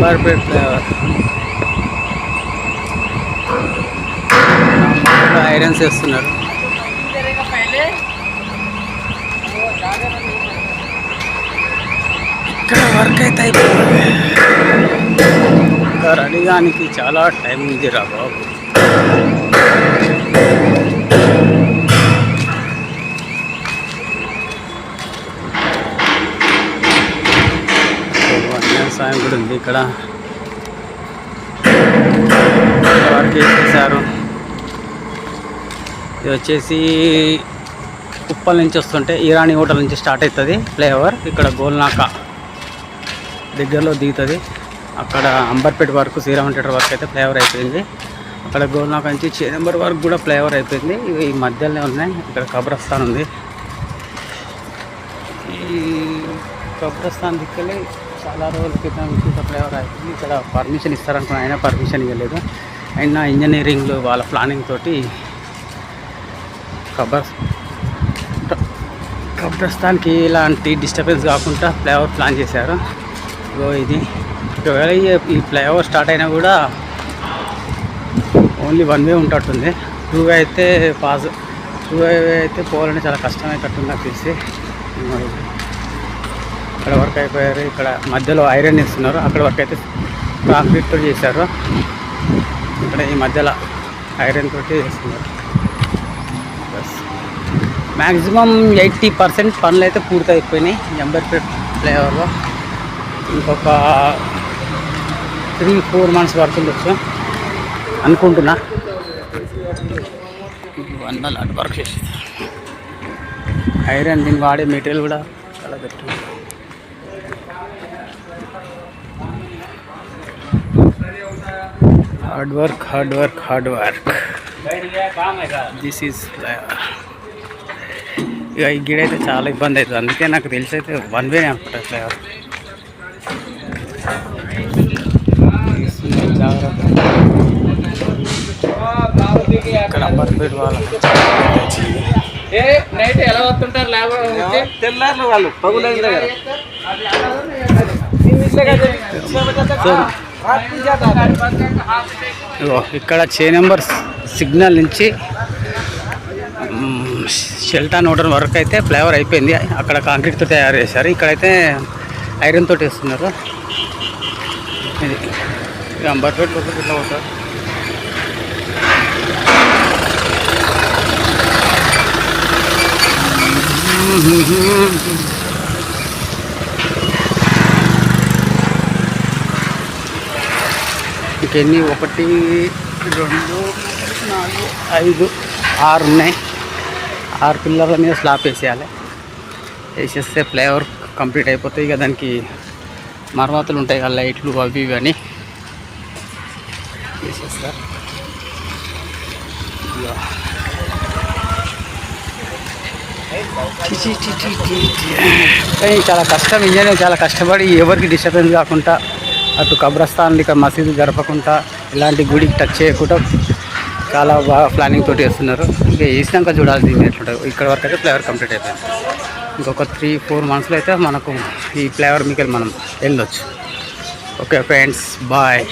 Amberpet flavour irons వేస్తున్నారు ఇక్కడ work అయితే అయిపోయింది ఇంకా రెడీ కానికి చాలా టైం ఉంది రా బాబు వ్యవసాయం కూడా ఉంది ఇక్కడ వర్క్ చేశారు ఇది వచ్చేసి ఉప్పల్ నుంచి వస్తుంటే ఇరానీ హోటల్ నుంచి స్టార్ట్ అవుతుంది ఫ్లేవర్ ఇక్కడ గోల్నాక దగ్గరలో దిగుతుంది. అక్కడ అంబర్పేట వరకు శ్రీరామ్ థియేటర్ వరకు అయితే ఫ్లేవర్ అయిపోయింది. అక్కడ గోల్నాక నుంచి చేనంబర్ వరకు కూడా ఫ్లేవర్ అయిపోయింది. ఇవి ఈ మధ్యలోనే ఉన్నాయి. ఇక్కడ కబ్రస్థాన్ ఉంది. ఈ కబ్రస్థాన్ దిక్కలే చాలా రోజుల క్రితం ఇంత ఫ్లేవర్ ఇక్కడ పర్మిషన్ ఇస్తారనుకున్నా అయినా పర్మిషన్ ఇవ్వలేదు. అయినా ఇంజనీరింగ్లో వాళ్ళ ప్లానింగ్ తోటి కబర్ కబ్రస్థాన్కి ఇలాంటి డిస్టర్బెన్స్ కాకుండా ఫ్లైఓవర్ ప్లాన్ చేశారు. ఇగో ఇది. ఒకవేళ ఈ- ఫ్లైఓవర్ స్టార్ట్ అయినా కూడా ఓన్లీ వన్ వే ఉంటట్టుంది. టూ వే అయితే పాస్ టూ వే అయితే పోవాలంటే చాలా కష్టమైనట్టుంది నాకు తెలిసి ఇక్కడ వర్క్ అయిపోయారు. ఇక్కడ మధ్యలో ఐరన్ ఇస్తున్నారు అక్కడ వర్క్ అయితే కాంక్రీట్తో చేశారు. ఇక్కడ ఈ మధ్యలో ఐరన్ తోటి చేస్తున్నారు. బస్ మ్యాక్సిమం ఎయిటీ పర్సెంట్ పనులు అయితే పూర్తి అయిపోయినాయి ఎంబర్పేట్ ఫ్లేవర్లో ఇంకొక త్రీ ఫోర్ మంత్స్ పడుతుండొచ్చు అనుకుంటున్నా. వన్ లాంటి వర్క్ చేసి. ఐరన్ దీన్ని వాడే మెటీరియల్ కూడా చాలా గట్టి hard work hard work hard work this is ఇక ఈ గిడ అయితే చాలా ఇబ్బంది అవుతుంది అందుకే నాకు తెలిసి అయితే వన్ వే అనుకుంటా ఫ్లేవర్ జాగ్రత్త ఇక్కడ అంబర్పేట వాళ్ళకి ఏ నైట్ ఎలా వస్తుంటారు లేబర్ తెల్లారు వాళ్ళు పగులైన దగ్గర ఇగో ఇక్కడ చే నెంబర్ సిగ్నల్ నుంచి షెల్టా నోటర్ వరకు అయితే ఫ్లేవర్ అయిపోయింది. అక్కడ కాంక్రీట్తో తయారు చేశారు. ఇక్కడైతే ఐరన్ తోటి వేస్తున్నారు. ఇది అంబర్పేట ఇట్లా పోతారు? ఇంకెన్ని? ఒకటి రెండు నాలుగు ఐదు ఆరు ఉన్నాయి. ఆరు పిల్లర్ల మీద స్లాప్ వేసేయాలి. వేసేస్తే ఫ్లేవర్ కంప్లీట్ అయిపోతాయి ఇక దానికి మరమ్మతులు ఉంటాయి కదా లైట్లు అవి ఇవి అని. వేసేస్తారు చి చి చి చి కానీ చాలా కష్టం. ఇంజనీర్ చాలా కష్టపడి ఎవరికి డిస్టర్బెన్స్ కాకుండా అటు కబ్రస్థాన్లు ఇక్కడ మసీదు జరపకుండా ఇలాంటి గుడికి టచ్ చేయకుండా చాలా బాగా ప్లానింగ్ తోటి వేస్తున్నారు ఇంకా వేసినాక చూడాలి దీన్ని ఎట్లుంటుంది ఇక్కడ వరకు అయితే ఫ్లేవర్ కంప్లీట్ అయిపోయింది. ఇంకొక త్రీ ఫోర్ మంత్స్లో అయితే మనకు ఈ ఫ్లేవర్ మీకు మనం వెళ్ళొచ్చు. Okay friends bye